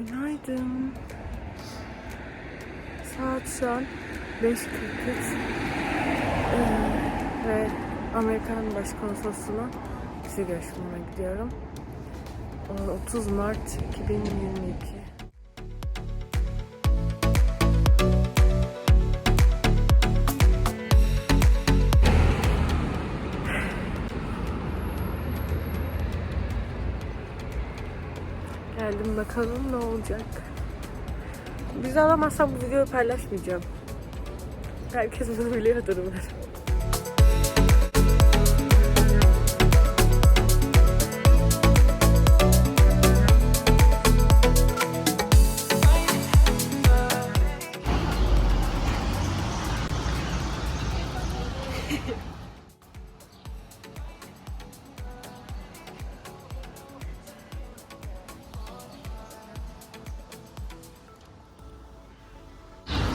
Günaydın. Saat şu an 5.43. Ee, ve Amerikan Başkonsolosluğu'na vize görüşmeme gidiyorum. Ee, 30 Mart 2022. bakalım ne olacak. Vize alamazsam bu videoyu paylaşmayacağım. Herkes bunu biliyordur umarım.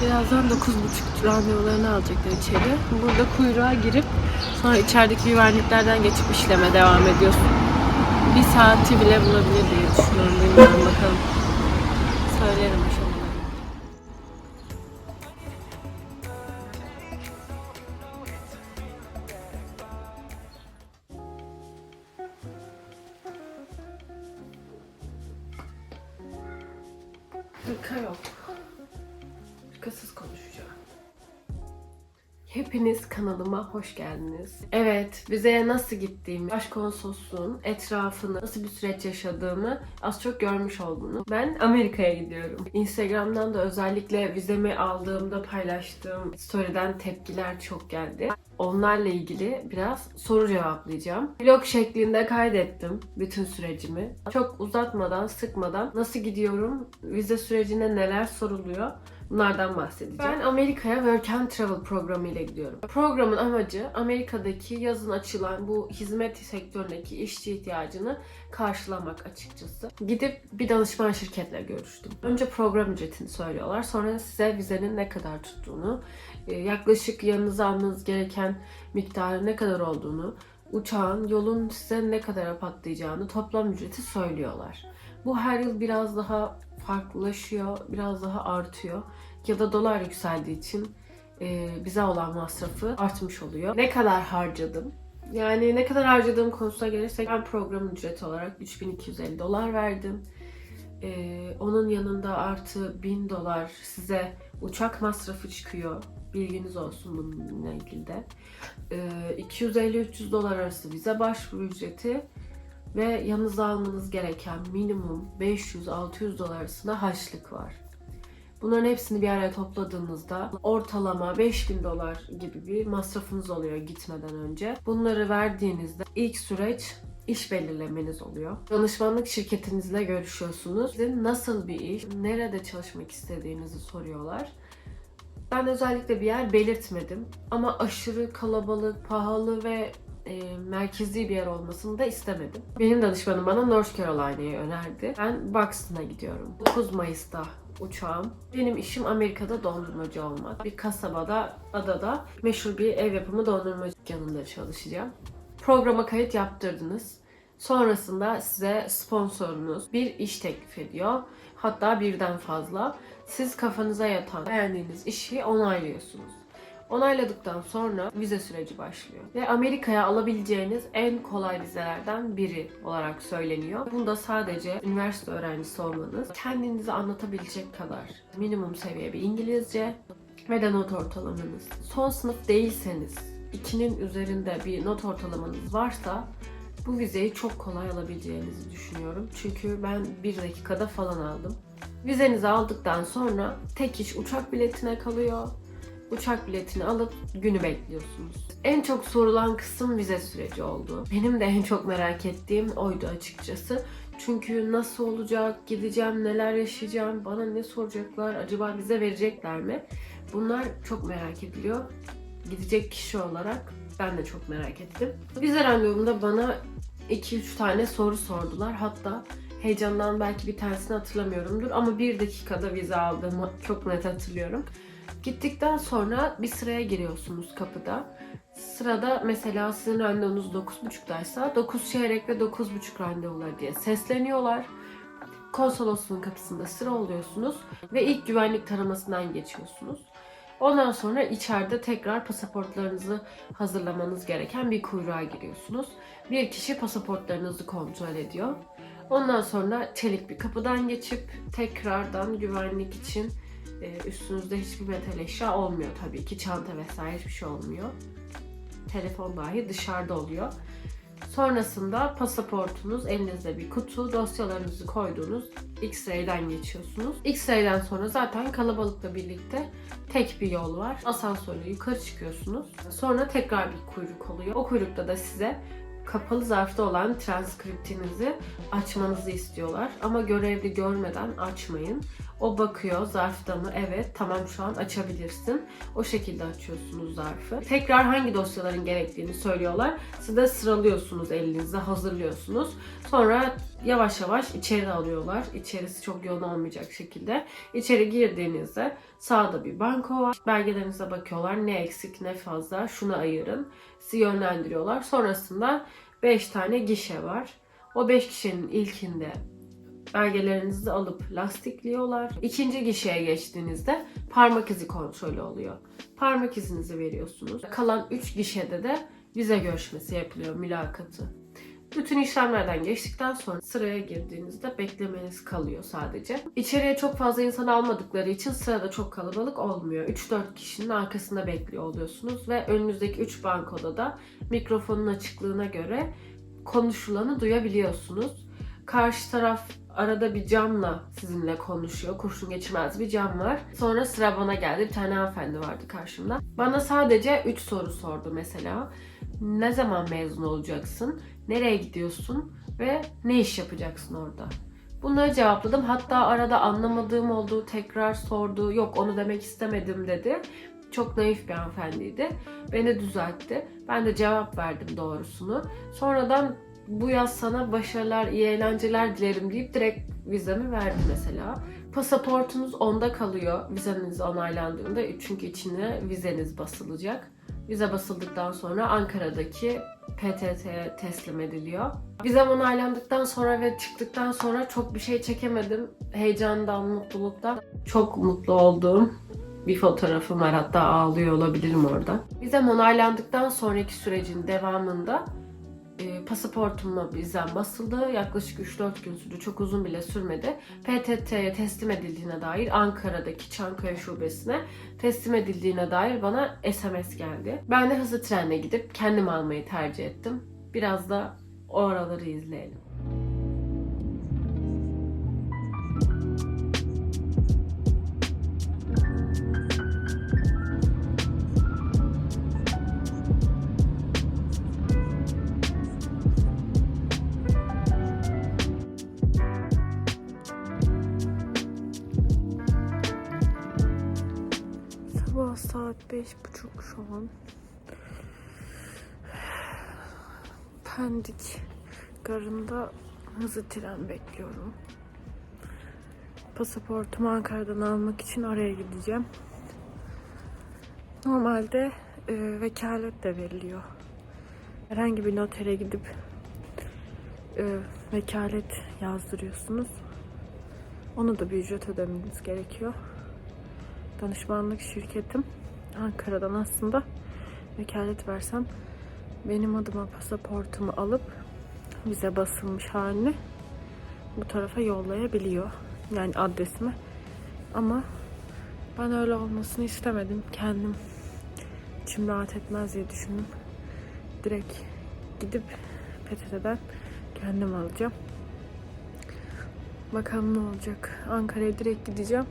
Birazdan 9.30 randevularını alacaklar içeri. Burada kuyruğa girip sonra içerideki güvenliklerden geçip işleme devam ediyorsun. Bir saati bile bulabilir diye düşünüyorum. Bilmiyorum bakalım. Söylerim aşamaları. Hırka yok. Hırkasız konuşacağım. Hepiniz kanalıma hoş geldiniz. Evet, vizeye nasıl gittiğimi, başkonsolosluğun etrafını, nasıl bir süreç yaşadığımı az çok görmüş oldunuz. Ben Amerika'ya gidiyorum. Instagram'dan da özellikle vizemi aldığımda paylaştığım story'den tepkiler çok geldi. Onlarla ilgili biraz soru cevaplayacağım. Vlog şeklinde kaydettim bütün sürecimi. Çok uzatmadan, sıkmadan nasıl gidiyorum, vize sürecinde neler soruluyor Bunlardan bahsedeceğim. Ben Amerika'ya Work and Travel programı ile gidiyorum. Programın amacı Amerika'daki yazın açılan bu hizmet sektöründeki işçi ihtiyacını karşılamak açıkçası. Gidip bir danışman şirketle görüştüm. Önce program ücretini söylüyorlar. Sonra size vizenin ne kadar tuttuğunu, e, yaklaşık yanınıza almanız gereken miktarı ne kadar olduğunu, uçağın, yolun size ne kadar patlayacağını, toplam ücreti söylüyorlar. Bu her yıl biraz daha farklılaşıyor, biraz daha artıyor. Ya da dolar yükseldiği için e, bize olan masrafı artmış oluyor. Ne kadar harcadım? Yani ne kadar harcadığım konusuna gelirsek ben program ücreti olarak 3250 dolar verdim. E, onun yanında artı 1000 dolar size uçak masrafı çıkıyor. Bilginiz olsun bununla ilgili de. E, 250-300 dolar arası vize başvuru ücreti ve yanınıza almanız gereken minimum 500-600 dolar arasında haçlık var. Bunların hepsini bir araya topladığınızda ortalama 5000 dolar gibi bir masrafınız oluyor gitmeden önce. Bunları verdiğinizde ilk süreç iş belirlemeniz oluyor. Danışmanlık şirketinizle görüşüyorsunuz. Sizin nasıl bir iş, nerede çalışmak istediğinizi soruyorlar. Ben özellikle bir yer belirtmedim ama aşırı kalabalık, pahalı ve e, merkezi bir yer olmasını da istemedim. Benim danışmanım bana North Carolina'yı önerdi. Ben Buxton'a gidiyorum. 9 Mayıs'ta uçağım. Benim işim Amerika'da dondurmacı olmak. Bir kasabada, adada meşhur bir ev yapımı dondurma dükkanında çalışacağım. Programa kayıt yaptırdınız. Sonrasında size sponsorunuz bir iş teklif ediyor. Hatta birden fazla. Siz kafanıza yatan, beğendiğiniz işi onaylıyorsunuz. Onayladıktan sonra vize süreci başlıyor. Ve Amerika'ya alabileceğiniz en kolay vizelerden biri olarak söyleniyor. Bunda sadece üniversite öğrencisi olmanız, kendinizi anlatabilecek kadar minimum seviye bir İngilizce ve de not ortalamanız. Son sınıf değilseniz, ikinin üzerinde bir not ortalamanız varsa bu vizeyi çok kolay alabileceğinizi düşünüyorum. Çünkü ben bir dakikada falan aldım. Vizenizi aldıktan sonra tek iş uçak biletine kalıyor uçak biletini alıp günü bekliyorsunuz. En çok sorulan kısım vize süreci oldu. Benim de en çok merak ettiğim oydu açıkçası. Çünkü nasıl olacak, gideceğim, neler yaşayacağım, bana ne soracaklar, acaba bize verecekler mi? Bunlar çok merak ediliyor. Gidecek kişi olarak ben de çok merak ettim. Vize randevumda bana 2-3 tane soru sordular. Hatta heyecandan belki bir tanesini hatırlamıyorumdur ama bir dakikada vize aldığımı çok net hatırlıyorum. Gittikten sonra bir sıraya giriyorsunuz kapıda. Sırada mesela sizin randevunuz 9.30'daysa 9 çeyrek ve 9.30 randevuları diye sesleniyorlar. konsolosluğun kapısında sıra oluyorsunuz ve ilk güvenlik taramasından geçiyorsunuz. Ondan sonra içeride tekrar pasaportlarınızı hazırlamanız gereken bir kuyruğa giriyorsunuz. Bir kişi pasaportlarınızı kontrol ediyor. Ondan sonra çelik bir kapıdan geçip tekrardan güvenlik için e, üstünüzde hiçbir metal eşya olmuyor tabii ki. Çanta vesaire hiçbir şey olmuyor. Telefon dahi dışarıda oluyor. Sonrasında pasaportunuz, elinizde bir kutu, dosyalarınızı koyduğunuz X-ray'den geçiyorsunuz. X-ray'den sonra zaten kalabalıkla birlikte tek bir yol var. Asansörle yukarı çıkıyorsunuz. Sonra tekrar bir kuyruk oluyor. O kuyrukta da size kapalı zarfta olan transkriptinizi açmanızı istiyorlar. Ama görevli görmeden açmayın. O bakıyor zarfta mı? Evet tamam şu an açabilirsin. O şekilde açıyorsunuz zarfı. Tekrar hangi dosyaların gerektiğini söylüyorlar. Siz de sıralıyorsunuz elinizde hazırlıyorsunuz. Sonra yavaş yavaş içeri alıyorlar. İçerisi çok yoğun olmayacak şekilde. İçeri girdiğinizde sağda bir banko var. Belgelerinize bakıyorlar. Ne eksik ne fazla şunu ayırın. Sizi yönlendiriyorlar. Sonrasında 5 tane gişe var. O 5 kişinin ilkinde belgelerinizi alıp lastikliyorlar. İkinci gişeye geçtiğinizde parmak izi kontrolü oluyor. Parmak izinizi veriyorsunuz. Kalan 3 gişede de vize görüşmesi yapılıyor, mülakatı. Bütün işlemlerden geçtikten sonra sıraya girdiğinizde beklemeniz kalıyor sadece. İçeriye çok fazla insan almadıkları için sırada çok kalabalık olmuyor. 3-4 kişinin arkasında bekliyor oluyorsunuz ve önünüzdeki 3 bankoda da mikrofonun açıklığına göre konuşulanı duyabiliyorsunuz. Karşı taraf arada bir camla sizinle konuşuyor. Kurşun geçirmez bir cam var. Sonra sıra bana geldi. Bir tane hanımefendi vardı karşımda. Bana sadece 3 soru sordu mesela. Ne zaman mezun olacaksın? Nereye gidiyorsun? Ve ne iş yapacaksın orada? Bunları cevapladım. Hatta arada anlamadığım oldu. Tekrar sordu. Yok onu demek istemedim dedi. Çok naif bir hanımefendiydi. Beni düzeltti. Ben de cevap verdim doğrusunu. Sonradan bu yaz sana başarılar, iyi eğlenceler dilerim deyip direkt vizemi verdi mesela. Pasaportunuz onda kalıyor vizeniz onaylandığında çünkü içine vizeniz basılacak. Vize basıldıktan sonra Ankara'daki PTT'ye teslim ediliyor. Vizem onaylandıktan sonra ve çıktıktan sonra çok bir şey çekemedim. Heyecandan, mutluluktan. Çok mutlu olduğum bir fotoğrafım var hatta ağlıyor olabilirim orada. Vizem onaylandıktan sonraki sürecin devamında e, pasaportumla vizem basıldı. Yaklaşık 3-4 gün sürdü. Çok uzun bile sürmedi. PTT'ye teslim edildiğine dair Ankara'daki Çankaya şubesine teslim edildiğine dair bana SMS geldi. Ben de hızlı trenle gidip kendim almayı tercih ettim. Biraz da o araları izleyelim. Beş buçuk şu an. Pendik garında hızlı tren bekliyorum. Pasaportumu Ankara'dan almak için oraya gideceğim. Normalde e, vekalet de veriliyor. Herhangi bir notere gidip e, vekalet yazdırıyorsunuz. Onu da bir ücret ödemeniz gerekiyor danışmanlık şirketim Ankara'dan aslında vekalet versem benim adıma pasaportumu alıp bize basılmış halini bu tarafa yollayabiliyor. Yani adresime. Ama ben öyle olmasını istemedim. Kendim içim rahat etmez diye düşündüm. Direkt gidip PTT'den kendim alacağım. Bakalım ne olacak. Ankara'ya direkt gideceğim.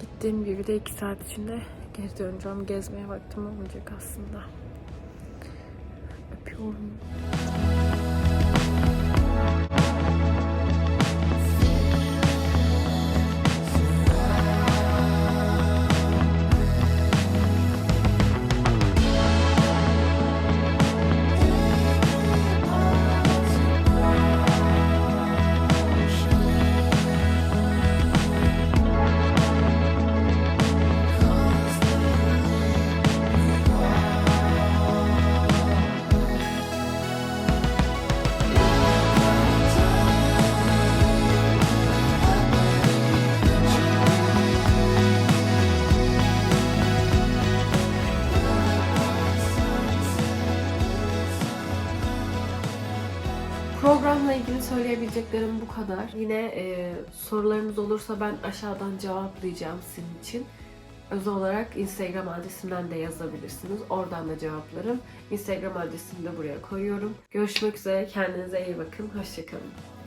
Gittiğim gibi de iki saat içinde geri döneceğim. Gezmeye vaktim olmayacak aslında. Öpüyorum. İlgili söyleyebileceklerim bu kadar. Yine e, sorularınız olursa ben aşağıdan cevaplayacağım sizin için. Özel olarak Instagram adresimden de yazabilirsiniz. Oradan da cevaplarım. Instagram adresimi de buraya koyuyorum. Görüşmek üzere. Kendinize iyi bakın. Hoşçakalın.